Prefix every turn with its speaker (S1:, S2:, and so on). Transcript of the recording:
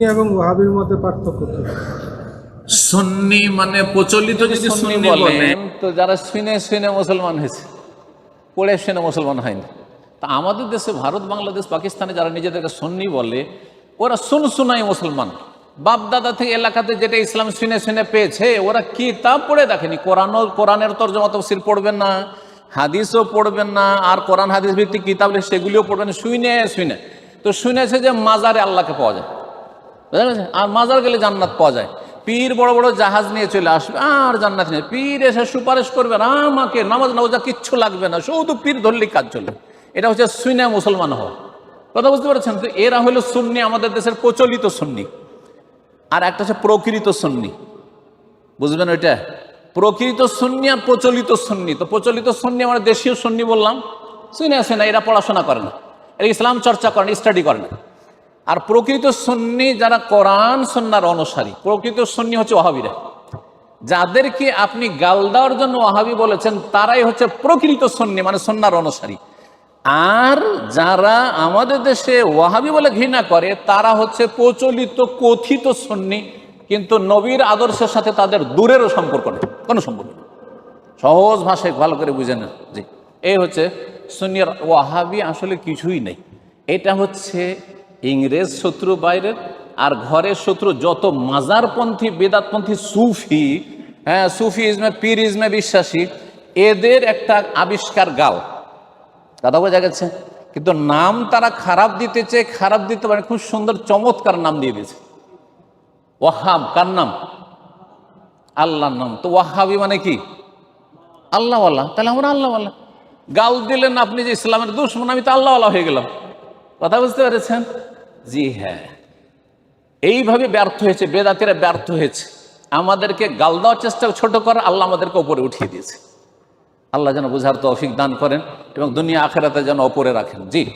S1: এবং ওয়াহাবির মধ্যে পার্থক্য কি?
S2: সুন্নি মানে প্রচলিত যদি
S3: সুন্নি বলেন তো যারা শুনে শুনে মুসলমান হয়েছে পড়ে শুনে মুসলমান হয়নি। তা আমাদের দেশে ভারত বাংলাদেশ পাকিস্তানে যারা নিজেদেরকে সুন্নি বলে ওরা শুন শুনাই মুসলমান। বাপ দাদা থেকে এলাকাতে যেটা ইসলাম শুনে শুনে পেয়েছে ওরা কিতাব পড়ে দেখেনি। কোরআন কোরআনের তর্জমা তফসির পড়বেন না হাদিসও পড়বেন না আর কোরআন হাদিস ভিত্তিক কিতাব সেগুলিও পড়বেন শুনে শুনে। তো শুনেছে যে মাজারে আল্লাহকে পাওয়া যায়। পেরেছেন? আর মাজার গেলে জান্নাত পাওয়া যায়। পীর বড় বড় জাহাজ নিয়ে চলে আসবে, আর জান্নাত নেই। পীর এসে সুপারিশ করবে না আমাকে নামাজ নামাজা কিচ্ছু লাগবে না, শুধু পীর ধরলেই কাজ চলবে। এটা হচ্ছে সুইনা মুসলমান হওয়া। কথা বুঝতে পারছেন? তো এরা হলো সুন্নি, আমাদের দেশের প্রচলিত সুন্নি। আর একটা হচ্ছে প্রকৃত সুন্নি। বুঝবেন ওইটা? প্রকৃত সুন্নি আর প্রচলিত সুন্নি। তো প্রচলিত সুন্নি আমরা দেশীয় সুন্নি বললাম। শুনে আসে না, এরা পড়াশোনা করে না। এরা ইসলাম চর্চা করেন স্টাডি করেন। আর প্রকৃত সুন্নি যারা কোরআন সন্ন্যার অনুসারী, প্রকৃত সুন্নি হচ্ছে ওহাবিরা যাদেরকে আপনি গাল দেওয়ার জন্য ওহাবি বলেছেন, তারাই হচ্ছে প্রকৃত সন্নি মানে সন্ন্যার অনুসারী। আর যারা আমাদের দেশে ওয়াহাবি বলে ঘৃণা করে, তারা হচ্ছে প্রচলিত, কথিত সন্নি, কিন্তু নবীর আদর্শের সাথে তাদের দূরেরও সম্পর্ক নেই, কোনো সম্পর্ক নেই। সহজ ভাষায় ভালো করে বুঝে নেন। জি, এই হচ্ছে সুনিয়র ওয়াহাবি আসলে কিছুই নেই। এটা হচ্ছে ইংরেজ শত্রু বাইরের আর ঘরের শত্রু যত মাজারপন্থী, বেদাতপন্থী, সুফি হ্যাঁ সুফি ইসমে পীর ইসমে বিশ্বাসী, এদের একটা আবিষ্কার গাল। কথা বোঝা গেছে? কিন্তু নাম তারা খারাপ দিতে চেয়ে খারাপ দিতে পারে, খুব সুন্দর, চমৎকার নাম দিয়ে দিয়েছে। ওয়াহাব, কার নাম? আল্লাহর নাম। তো ওয়াহাবি মানে কি? আল্লাহওয়ালা। তাহলে আমরা আল্লাহওয়ালা। গাল দিলেন আপনি যে ইসলামের দুশ্মন, আমি তো আল্লাহ আল্লাহ হয়ে গেলাম। কথা বুঝতে পেরেছেন? জি হ্যাঁ। এইভাবে ব্যর্থ হয়েছে, বেদাতিরা ব্যর্থ হয়েছে। আমাদেরকে গাল দেওয়ার চেষ্টা ছোট করে আল্লাহ আমাদেরকে ওপরে উঠিয়ে দিয়েছে। আল্লাহ যেন বুঝার তৌফিক দান করেন এবং দুনিয়া আখেরাতে যেন ওপরে রাখেন। জি।